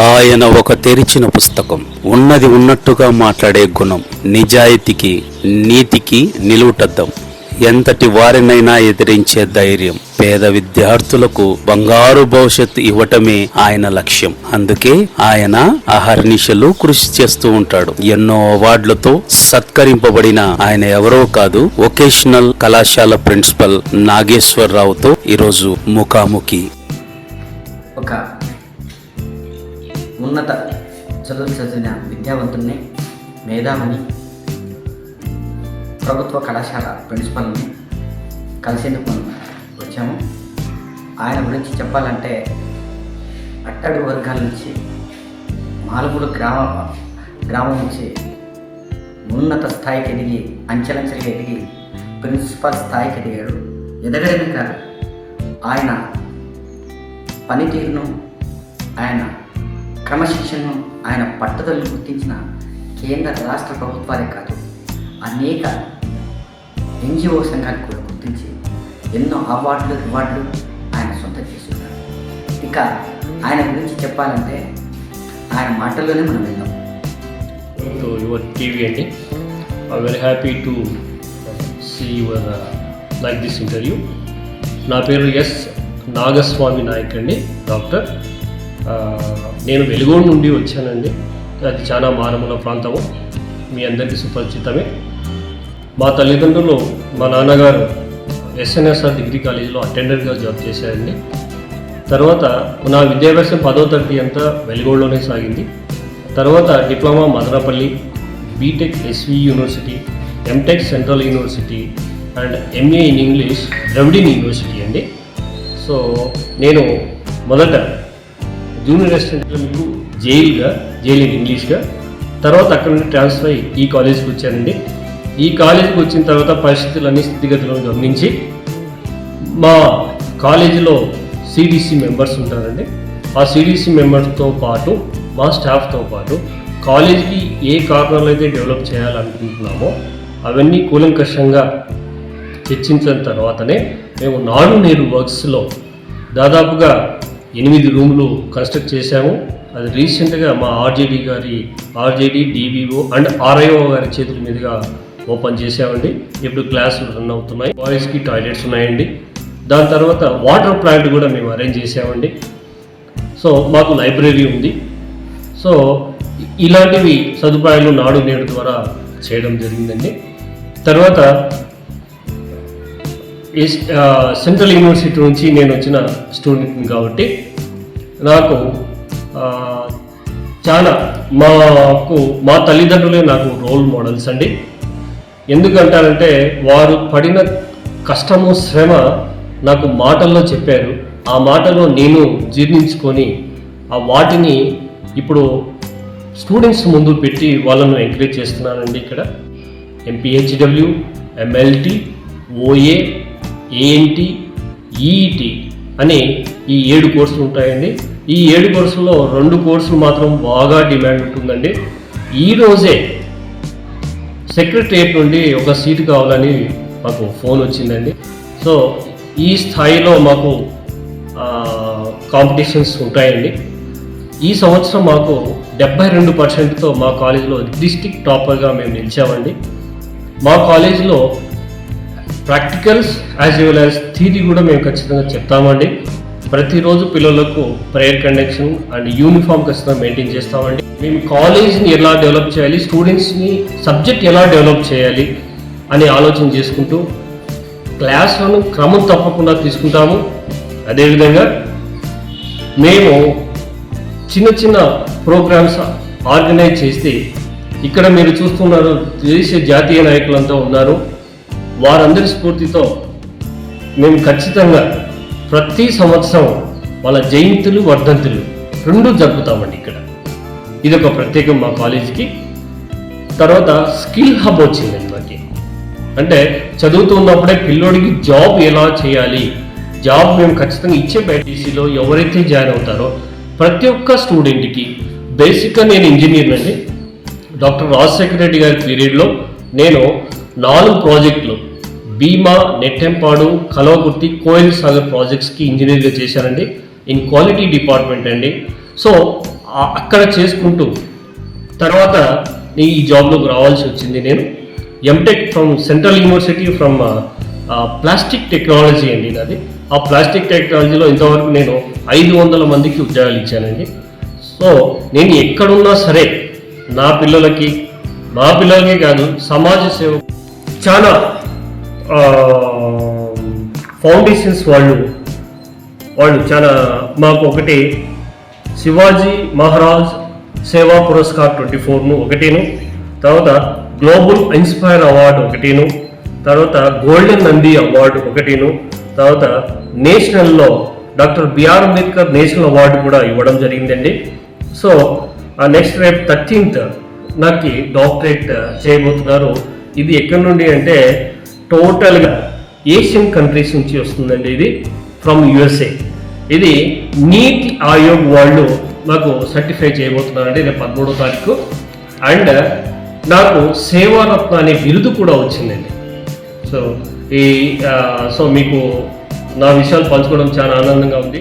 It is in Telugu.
ఆయన ఒక తెరిచిన పుస్తకం. ఉన్నది ఉన్నట్టుగా మాట్లాడే గుణం. నిజాయితీకి నీతికి నిలువుటద్దం. ఎంతటి వారినైనా ఎదిరించే ధైర్యం. పేద విద్యార్థులకు బంగారు భవిష్యత్తు ఇవ్వటమే ఆయన లక్ష్యం. అందుకే ఆయన అహర్నిశలు కృషి చేస్తూ ఉంటాడు. ఎన్నో అవార్డులతో సత్కరింపబడిన ఆయన ఎవరో కాదు వొకేషనల్ కళాశాల ప్రిన్సిపల్ నాగేశ్వరరావుతో ఈరోజు ముఖాముఖి. ఒక ఉన్నత చదువులు చదివిన విద్యావంతుల్ని మేధావిని ప్రభుత్వ కళాశాల ప్రిన్సిపల్ని కలిసేందుకు వచ్చాము. ఆయన గురించి చెప్పాలంటే అట్టడి వర్గాల నుంచి మాలుగుడు గ్రామ గ్రామం నుంచి ఉన్నత స్థాయికి ఎదిగి అంచెలంచెలుగా ఎదిగి ప్రిన్సిపల్ స్థాయికి ఎదిగాడు. ఎదగడానికి ఆయన పనితీరును ఆయన క్రమశిక్షణను ఆయన పట్టుదలను గుర్తించిన కేంద్ర రాష్ట్ర ప్రభుత్వాలే కాదు అనేక ఎన్జిఓ సంఘాలు కూడా గుర్తించి ఎన్నో అవార్డులు రివార్డులు ఆయన సొంతం చేసుకున్నారు ఇక ఆయన గురించి చెప్పాలంటే ఆయన మాటల్లోనే మనం విందాం. To యువర్ టీవీ అండి I'm very happy to see your uh, like this నా పేరు ఎస్ నాగస్వామి నాయక్ అండి డాక్టర్. నేను వెలుగోడు నుండి వచ్చానండి. అది చాలా మారుమూల ప్రాంతము. మీ అందరికీ సుపరిచితమే. మా తల్లిదండ్రులు మా నాన్నగారు ఎస్ఎన్ఎస్ఆర్ డిగ్రీ కాలేజీలో అటెండర్గా జాబ్ చేశారండి. తర్వాత నా విద్యాభ్యాసం పదో తరగతి అంతా వెలుగోడులోనే సాగింది. తర్వాత diploma Madanapalle BTech SV university MTech central university and MA in English Dravidian university అండి. సో నేను మొదట జూనియర్ అసిస్టెంట్లో మీకు జైలుగా జైలు ఇన్ ఇంగ్లీష్గా తర్వాత అక్కడ నుండి ట్రాన్స్ఫర్ అయ్యి ఈ కాలేజీకి వచ్చానండి ఈ కాలేజీకి వచ్చిన తర్వాత పరిస్థితులన్నీ స్థితిగతులను గమనించి మా కాలేజీలో సిడిసి మెంబర్స్ ఉంటారండి. ఆ సిడిసి మెంబర్స్తో పాటు మా స్టాఫ్తో పాటు కాలేజీకి ఏ కార్నర్లు అయితే డెవలప్ చేయాలనుకుంటున్నామో అవన్నీ కూలంకషంగా చర్చించిన తర్వాతనే మేము నాడు నేడు వర్క్స్లో దాదాపుగా ఎనిమిది రూములు కన్స్ట్రక్ట్ చేశాము. అది రీసెంట్గా మా ఆర్జేడీ గారి ఆర్జేడీ డివిఓ అండ్ ఆర్ఐఓ గారి చేతుల మీదుగా ఓపెన్ చేసామండి ఇప్పుడు క్లాసులు రన్ అవుతున్నాయి. బాయ్స్కి టాయిలెట్స్ ఉన్నాయండి. దాని తర్వాత వాటర్ ప్లాంట్ కూడా మేము అరేంజ్ చేసామండి సో మాకు లైబ్రరీ ఉంది. సో ఇలాంటివి సదుపాయాలు నాడు నేడు ద్వారా చేయడం జరిగిందండి. తర్వాత సెంట్రల్ యూనివర్సిటీ uh, నుంచి నేను వచ్చిన స్టూడెంట్ని కాబట్టి నాకు చాలా మాకు మా తల్లిదండ్రులే నాకు రోల్ మోడల్స్ అండి. ఎందుకంటారంటే వారు పడిన కష్టము శ్రమ నాకు మాటల్లో చెప్పారు. ఆ మాటలో నేను జీర్ణించుకొని ఆ వాటిని ఇప్పుడు స్టూడెంట్స్ ముందు పెట్టి వాళ్ళను ఎంకరేజ్ చేస్తున్నానండి ఇక్కడ. ఎంపీహెచ్డబ్ల్యూ ఎంఎల్టీ ఓఏ ఏంటి ఈఈటి అని ఈ ఏడు కోర్సులు ఉంటాయండి. ఈ ఏడు కోర్సుల్లో రెండు కోర్సులు మాత్రం బాగా డిమాండ్ ఉంటుందండి. ఈరోజే సెక్రటరియట్ నుండి ఒక సీటు కావాలని మాకు ఫోన్ వచ్చిందండి. సో ఈ స్థాయిలో మాకు కాంపిటీషన్స్ ఉంటాయండి. ఈ సంవత్సరం మాకు డెబ్బై రెండు పర్సెంట్తో మా కాలేజీలో డిస్టిక్ టాపర్గా మేము నిలిచామండి. మా కాలేజీలో practicals as well as theory కూడా మేము ఖచ్చితంగా చెప్తామండి. ప్రతిరోజు పిల్లలకు ప్రేయర్ కండక్షన్ అండ్ యూనిఫామ్ ఖచ్చితంగా మెయింటైన్ చేస్తామండి. మేము కాలేజ్ని ఎలా డెవలప్ చేయాలి స్టూడెంట్స్ని సబ్జెక్ట్ ఎలా డెవలప్ చేయాలి అని ఆలోచన చేసుకుంటూ క్లాస్లను క్రమం తప్పకుండా తీసుకుంటాము. అదేవిధంగా మేము చిన్న చిన్న ప్రోగ్రామ్స్ ఆర్గనైజ్ చేస్తే ఇక్కడ మీరు చూస్తున్నారు దేశ జాతీయ నాయకులంతా ఉన్నారు. వారందరి స్ఫూర్తితో మేము ఖచ్చితంగా ప్రతి సంవత్సరం వాళ్ళ జయంతులు వర్ధంతులు రెండు జరుపుతామండి ఇక్కడ. ఇది ఒక ప్రత్యేకం మా కాలేజీకి. తర్వాత స్కిల్ హబ్ వచ్చిందండి మాకి. అంటే చదువుతున్నప్పుడే పిల్లోడికి జాబ్ ఎలా చేయాలి? జాబ్ మేము ఖచ్చితంగా ఇచ్చే బైటీసీలో ఎవరైతే జాయిన్ అవుతారో ప్రతి ఒక్క స్టూడెంట్కి బేసిక్గా నేను ఇంజనీర్ అండి. డాక్టర్ రాజశేఖర రెడ్డి గారి పీరియడ్లో నేను నాలుగు ప్రాజెక్టులు భీమా నెట్టెంపాడు కలవకుర్తి కోయిల్ సాగర్ ప్రాజెక్ట్స్కి ఇంజనీర్గా చేశానండి ఇన్ క్వాలిటీ డిపార్ట్మెంట్ అండి. సో అక్కడ చేసుకుంటూ తర్వాత ఈ జాబ్లోకి రావాల్సి వచ్చింది నేను. MTech from central university from plastic technology అండి నాది. ఆ ప్లాస్టిక్ టెక్నాలజీలో ఇంతవరకు నేను ఐదు వందల మందికి ఉద్యోగాలు ఇచ్చానండి. సో నేను ఎక్కడున్నా సరే నా పిల్లలకి మా పిల్లలకే కాదు సమాజ సేవ చాలా ఫౌండేషన్స్ వాళ్ళు వాళ్ళు చాలా మాకు ఒకటి శివాజీ మహారాజ్ సేవా పురస్కార్ ట్వంటీ ఫోర్ను ఒకటిను తర్వాత గ్లోబల్ ఇన్స్పైర్ అవార్డు ఒకటిను తర్వాత గోల్డెన్ నంది అవార్డు ఒకటిను తర్వాత నేషనల్లో doctor B R Ambedkar national award కూడా ఇవ్వడం జరిగిందండి. సో ఆ నెక్స్ట్ రేపు థర్టీన్త్ నాకు డాక్టరేట్ చేయబోతున్నారు. ఇది ఎక్కడి నుండి అంటే టోటల్గా ఏషియన్ కంట్రీస్ నుంచి వస్తుందండి ఇది ఫ్రమ్ యుఎస్ఏ. ఇది నీట్ ఆయోగ్ వాళ్ళు నాకు సర్టిఫై చేయబోతున్నారండి రేపు పదమూడో తారీఖు. అండ్ నాకు సేవారత్న అనే బిరుదు కూడా వచ్చిందండి. సో ఈ సో మీకు నా విషయాలు పంచుకోవడం చాలా ఆనందంగా ఉంది.